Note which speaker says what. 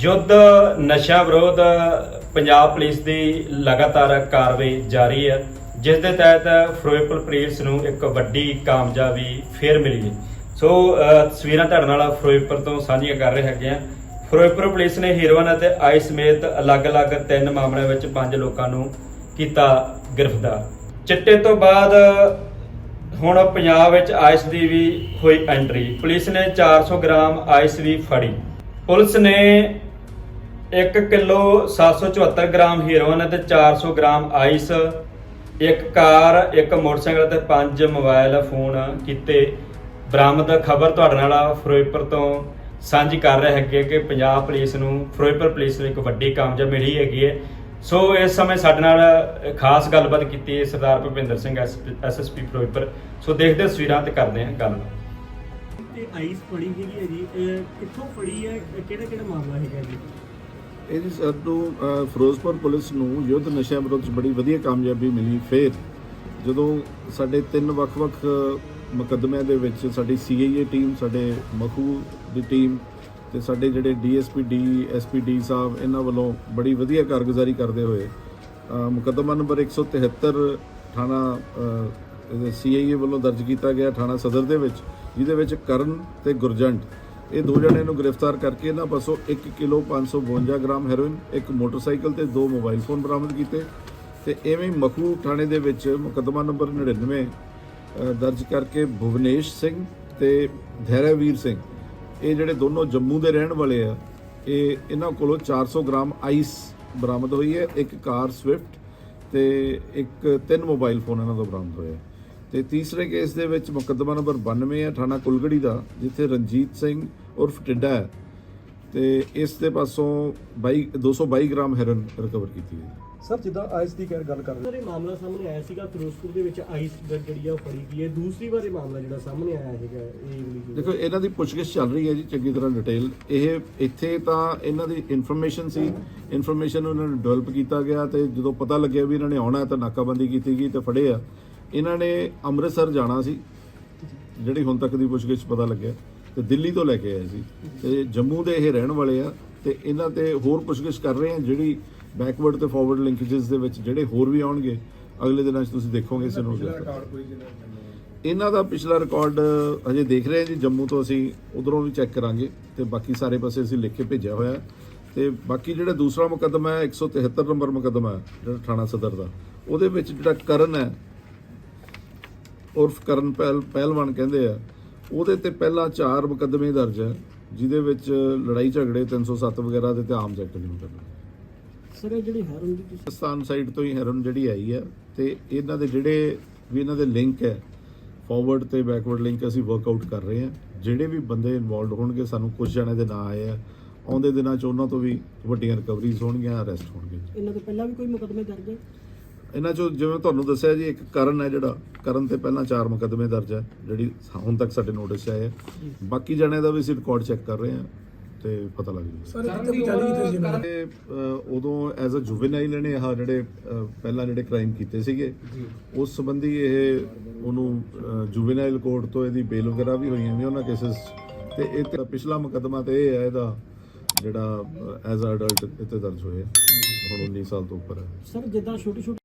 Speaker 1: ਯੁੱਧ, ਨਸ਼ਾ ਵਿਰੋਧ, ਪੰਜਾਬ ਪੁਲਿਸ ਦੀ ਲਗਾਤਾਰ ਕਾਰਵਾਈ ਜਾਰੀ ਹੈ, ਜਿਸ ਦੇ ਤਹਿਤ ਫਿਰੋਜ਼ਪੁਰ ਪੁਲਿਸ ਨੂੰ ਇੱਕ ਵੱਡੀ ਕਾਮਯਾਬੀ ਫੇਰ ਮਿਲੀ ਹੈ। ਸੋ ਤਸਵੀਰਾਂ ਤੁਹਾਡੇ ਨਾਲ ਫਿਰੋਜ਼ਪੁਰ ਤੋਂ ਸਾਂਝੀਆਂ ਕਰ ਰਹੇ ਹੈਗੇ ਆ ਫਿਰੋਜ਼ਪੁਰ ਪੁਲਿਸ ਨੇ ਹੀਰੋਇਨ ਅਤੇ ਆਈ ਸਮੇਤ ਅਲੱਗ-ਅਲੱਗ ਤਿੰਨ ਮਾਮਲਿਆਂ ਵਿੱਚ ਪੰਜ ਲੋਕਾਂ ਨੂੰ ਕੀਤਾ ਗ੍ਰਿਫਤਾਰ। ਚਿੱਟੇ ਤੋਂ ਬਾਅਦ ਹੁਣ ਪੰਜਾਬ ਵਿੱਚ ਆਇਸ ਦੀ ਵੀ ਹੋਈ ਐਂਟਰੀ। ਪੁਲਿਸ ਨੇ 400 ਗ੍ਰਾਮ ਆਇਸ ਵੀ ਫੜੀ। ਪੁਲਿਸ ਨੇ 1 ਕਿਲੋ 774 ਗ੍ਰਾਮ ਹੀਰੋਇਨ ਅਤੇ 400 ਗ੍ਰਾਮ ਆਈਸ, ਇੱਕ ਕਾਰ, ਇੱਕ ਮੋਟਰਸਾਈਕਲ ਅਤੇ ਪੰਜ ਮੋਬਾਈਲ ਫੋਨ ਕੀਤੇ। ਬਰਾਮਦ ਖਬਰ ਤੁਹਾਡੇ ਨਾਲ ਫਿਰੋਜ਼ਪੁਰ ਤੋਂ ਸਾਂਝੀ ਕਰ ਰਹੇ ਹੈਗੇ ਕਿ ਪੰਜਾਬ ਪੁਲਿਸ ਨੂੰ ਫਿਰੋਜ਼ਪੁਰ ਪੁਲਿਸ ਨੂੰ ਇੱਕ ਵੱਡੀ ਕਾਮਯਾਬੀ ਮਿਲੀ ਹੈਗੀ ਹੈ। ਸੋ ਇਸ ਸਮੇਂ ਸਾਡੇ ਨਾਲ ਖਾਸ ਗੱਲਬਾਤ ਕੀਤੀ ਹੈ ਸਰਦਾਰ ਭੁਪਿੰਦਰ ਸਿੰਘ ਐਸਐਸਪੀ ਫਿਰੋਜ਼ਪੁਰ। ਸੋ ਦੇਖਦੇ ਤਸਵੀਰਾਂ ਤੇ ਕਰਦੇ ਹਾਂ ਗੱਲ।
Speaker 2: ਤੇ ਆਈਸ ਫੜੀ ਹੈਗੀ ਹੈ ਜੀ ਕਿੱਥੋਂ ਫੜੀ ਹੈ ਕਿਹੜਾ ਕਿਹੜਾ ਮਾਮਲਾ ਹੈਗਾ ਜੀ?
Speaker 3: ਇਹਦੀ ਜੀ ਸਾਨੂੰ ਫਿਰੋਜ਼ਪੁਰ ਪੁਲਿਸ ਨੂੰ ਯੁੱਧ ਨਸ਼ਿਆਂ ਵਿਰੁੱਧ 'ਚ ਬੜੀ ਵਧੀਆ ਕਾਮਯਾਬੀ ਮਿਲੀ। ਫੇਰ ਜਦੋਂ ਸਾਡੇ ਤਿੰਨ ਵੱਖ-ਵੱਖ ਮੁਕੱਦਮਿਆਂ ਦੇ ਵਿੱਚ ਸਾਡੀ ਸੀਆਈਏ ਟੀਮ ਸਾਡੇ ਮਖੂ ਦੀ ਟੀਮ ਤੇ ਸਾਡੇ ਜਿਹੜੇ ਡੀਐਸਪੀ ਡੀ ਐਸਪੀਡੀ ਸਾਹਿਬ, ਇਹਨਾਂ ਵੱਲੋਂ ਬੜੀ ਵਧੀਆ ਕਾਰਗੁਜ਼ਾਰੀ ਕਰਦੇ ਹੋਏ ਮੁਕੱਦਮਾ ਨੰਬਰ 173 ਥਾਣਾ ਸੀਆਈਏ ਵੱਲੋਂ ਦਰਜ ਕੀਤਾ ਗਿਆ ਥਾਣਾ ਸਦਰ ਦੇ ਵਿੱਚ, ਜਿਹਦੇ ਵਿੱਚ ਕਰਨ ਤੇ ਗੁਰਜੰਟ ਇਹ ਦੋ ਜਣੇ ਨੂੰ ਗ੍ਰਿਫਤਾਰ ਕਰਕੇ ਇਹਨਾਂ ਪਾਸੋਂ 1 ਕਿਲੋ 552 ਗ੍ਰਾਮ ਹੈਰੋਇਨ, ਇੱਕ ਮੋਟਰਸਾਈਕਲ ਤੇ ਦੋ ਮੋਬਾਈਲ ਫੋਨ ਬਰਾਮਦ ਕੀਤੇ ਤੇ ਐਵੇਂ ਹੀ ਮਖੂ ਥਾਣੇ ਦੇ ਵਿੱਚ ਮੁਕੱਦਮਾ ਨੰਬਰ 99 ਦਰਜ ਕਰਕੇ ਭੁਵਨੇਸ਼ ਸਿੰਘ ਤੇ ਧੈਰਵੀਰ ਸਿੰਘ, ਇਹ ਜਿਹੜੇ ਦੋਨੋਂ ਜੰਮੂ ਦੇ ਰਹਿਣ ਵਾਲੇ ਆ, ਇਹ ਇਹਨਾਂ ਕੋਲੋਂ 400 ਗ੍ਰਾਮ ਆਈਸ ਬਰਾਮਦ ਹੋਈ ਹੈ, ਇੱਕ ਕਾਰ ਸਵਿਫਟ ਤੇ ਇੱਕ ਤਿੰਨ ਮੋਬਾਈਲ ਫੋਨ ਇਹਨਾਂ ਤੋਂ ਬਰਾਮਦ ਹੋਏ ਆ। ਤੇ ਤੀਸਰੇ ਕੇਸ ਦੇ ਵਿੱਚ ਮੁਕੱਦਮਾ ਨੰਬਰ 92 ਹੈ ਥਾਣਾ ਕੁਲਗੜੀ ਦਾ ਜਿੱਥੇ ਰਣਜੀਤ ਸਿੰਘ ਉਰਫ ਟਿੱਡਾ ਹੈ। ਤੇ ਇਸ ਦੇ ਪਾਸੋਂ 22 222 ਗ੍ਰਾਮ ਹੈਰਨ ਰਿਕਵਰ ਕੀਤੀ ਹੈ
Speaker 4: ਸਰ ਜਿੱਦਾਂ ਆਈਸ ਦੀ ਗੱਲ ਕਰ ਰਹੇ
Speaker 2: ਸਰ ਇਹ ਮਾਮਲਾ ਸਾਹਮਣੇ ਆਇਆ ਸੀਗਾ ਫਿਰੋਜ਼ਪੁਰ ਦੇ ਵਿੱਚ ਆਈਸ ਜਿਹੜੀ ਆ ਉਹ ਫੜੀ ਗਈ ਹੈ। ਦੂਸਰੀ ਵਾਰ ਇਹ ਮਾਮਲਾ ਜਿਹੜਾ ਸਾਹਮਣੇ ਆਇਆ ਹੈਗਾ ਇਹ
Speaker 3: ਦੇਖੋ ਇਹਨਾਂ ਦੀ ਪੁੱਛਗਿੱਛ ਚੱਲ ਰਹੀ ਹੈ ਜੀ ਚੰਗੀ ਤਰ੍ਹਾਂ ਡਿਟੇਲ। ਇਹ ਇੱਥੇ ਤਾਂ ਇਹਨਾਂ ਦੀ ਇਨਫੋਰਮੇਸ਼ਨ ਸੀ। ਇਨਫੋਰਮੇਸ਼ਨ ਉਹਨਾਂ ਨੂੰ ਡਿਵੈਲਪ ਕੀਤਾ ਗਿਆ ਤੇ ਜਦੋਂ ਪਤਾ ਲੱਗਿਆ ਵੀ ਇਹਨਾਂ ਨੇ ਆਉਣਾ ਹੈ ਤਾਂ ਨਾਕਾਬੰਦੀ ਕੀਤੀ ਗਈ ਤੇ ਫੜੇ ਆ। ਇਹਨਾਂ ਨੇ ਅੰਮ੍ਰਿਤਸਰ ਜਾਣਾ ਸੀ ਜਿਹੜੀ ਹੁਣ ਤੱਕ ਦੀ ਪੁੱਛਗਿੱਛ ਪਤਾ ਲੱਗਿਆ ਤੇ ਦਿੱਲੀ ਤੋਂ ਲੈ ਕੇ ਆਏ ਸੀ। ਤੇ ਜੰਮੂ ਦੇ ਇਹ ਰਹਿਣ ਵਾਲੇ ਆ ਤੇ ਇਹਨਾਂ ਤੇ ਹੋਰ ਪੁੱਛਗਿੱਛ ਕਰ ਰਹੇ ਆ ਜਿਹੜੀ ਬੈਕਵਰਡ ਤੇ ਫਾਰਵਰਡ ਲਿੰਕੇजेस ਦੇ ਵਿੱਚ ਜਿਹੜੇ ਹੋਰ ਵੀ ਆਉਣਗੇ ਅਗਲੇ ਦਿਨਾਂ 'ਚ ਤੁਸੀਂ ਦੇਖੋਗੇ ਇਸ ਨੂੰ ਇਹਨਾਂ ਦਾ ਪਿਛਲਾ ਰਿਕਾਰਡ ਅਜੇ ਦੇਖ ਰਹੇ ਹਾਂ ਜੀ ਜੰਮੂ ਤੋਂ ਅਸੀਂ ਉਧਰੋਂ ਵੀ ਚੈੱਕ ਕਰਾਂਗੇ ਤੇ ਬਾਕੀ ਸਾਰੇ ਪਾਸੇ ਅਸੀਂ ਲਿਖ ਕੇ ਭੇਜਿਆ ਹੋਇਆ। ਤੇ ਬਾਕੀ ਜਿਹੜਾ ਦੂਸਰਾ ਮੁਕੱਦਮਾ ਹੈ 173 ਨੰਬਰ ਮੁਕੱਦਮਾ ਹੈ ਜਿਹੜਾ ਥਾਣਾ ਸਦਰ ਦਾ ਉਹਦੇ ਵਿੱਚ ਜਿਹੜਾ ਕਰਨ ਹੈ ਉਰਫ ਕਰਨ ਪਹਿਲ ਪਹਿਲਵਾਨ ਕਹਿੰਦੇ ਆ ਉਹਦੇ ਤੇ ਪਹਿਲਾਂ ਚਾਰ ਮੁਕੱਦਮੇ ਦਰਜ ਹੈ ਜਿਹਦੇ ਵਿੱਚ ਲੜਾਈ ਝਗੜੇ 307 ਵਗੈਰਾ ਦੇ ਤੇ ਆਮ ਐਕਟ ਦੇ ਮੁਕੱਦਮੇ
Speaker 2: ਸਰ ਇਹ ਜਿਹੜੀ ਹੈਰਨ ਦੀ
Speaker 3: ਪਾਕਿਸਤਾਨ ਸਾਈਡ ਤੋਂ ਹੀ ਹੈਰਨ ਜਿਹੜੀ ਆਈ ਹੈ ਤੇ ਇਹਨਾਂ ਦੇ ਜਿਹੜੇ ਵੀ ਇਹਨਾਂ ਦੇ ਲਿੰਕ ਹੈ ਫਾਰਵਰਡ ਤੇ ਬੈਕਵਰਡ ਲਿੰਕ ਅਸੀਂ ਵਰਕਆਊਟ ਕਰ ਰਹੇ ਹਾਂ। ਜਿਹੜੇ ਵੀ ਬੰਦੇ ਇਨਵੋਲਡ ਹੋਣਗੇ ਸਾਨੂੰ ਕੁਝ ਜਣੇ ਦੇ ਨਾਂ ਆਏ ਆ ਆਉਂਦੇ ਦਿਨਾਂ ਚ ਉਹਨਾਂ ਤੋਂ ਵੀ ਵੱਡੀਆਂ ਰਿਕਵਰੀਜ਼ ਹੋਣਗੀਆਂ ਅਰੈਸਟ ਹੋਣਗੇ।
Speaker 2: ਇਹਨਾਂ ਤੋਂ ਪਹਿਲਾਂ ਵੀ ਕੋਈ ਮੁਕਦਮੇ ਦਰਜ ਹੈ?
Speaker 3: ਇਹਨਾਂ ਚੋਂ ਜਿਵੇਂ ਤੁਹਾਨੂੰ ਦੱਸਿਆ ਜੀ ਇੱਕ ਕਰਨ ਹੈ ਜਿਹੜਾ। ਕਰਨ ਤੇ ਪਹਿਲਾਂ ਚਾਰ ਮੁਕੱਦਮੇ ਦਰਜ ਹੈ ਜਿਹੜੀ ਹੁਣ ਤੱਕ ਸਾਡੇ ਨੋਟਿਸ ਆਏ ਆ ਬਾਕੀ ਜਣਿਆਂ ਦਾ ਵੀ ਅਸੀਂ ਰਿਕਾਰਡ ਚੈੱਕ ਕਰ ਰਹੇ ਹਾਂ ਤੇ ਪਤਾ ਲੱਗ ਜੂਗਾ ਤੇ ਉਦੋਂ ਐਜ਼ ਅ ਜੁਵੇਨਾਈਲ ਨੇ ਆਹ ਜਿਹੜੇ ਪਹਿਲਾਂ ਜਿਹੜੇ ਕ੍ਰਾਈਮ ਕੀਤੇ ਸੀਗੇ ਉਸ ਸੰਬੰਧੀ ਇਹ ਉਹਨੂੰ ਜੁਵੇਨਾਈਲ ਕੋਰਟ ਤੋਂ ਇਹਦੀ ਬੇਲ ਵਗੈਰਾ ਵੀ ਹੋਈਆਂ ਨੇ ਉਹਨਾਂ ਕੇਸਸ ਤੇ ਇਹ ਤੇ ਪਿਛਲਾ ਮੁਕੱਦਮਾ ਤੇ ਇਹ ਹੈ ਇਹਦਾ ਜਿਹੜਾ ਐਜ਼ ਅ ਅਡਲਟ ਇੱਥੇ ਦਰਜ ਹੋਇਆ ਹੁਣ 19 ਸਾਲ ਤੋਂ ਉੱਪਰ ਹੈ।
Speaker 2: ਸਰ ਜਿੱਦਾਂ ਛੋਟੀ ਛੋਟੀ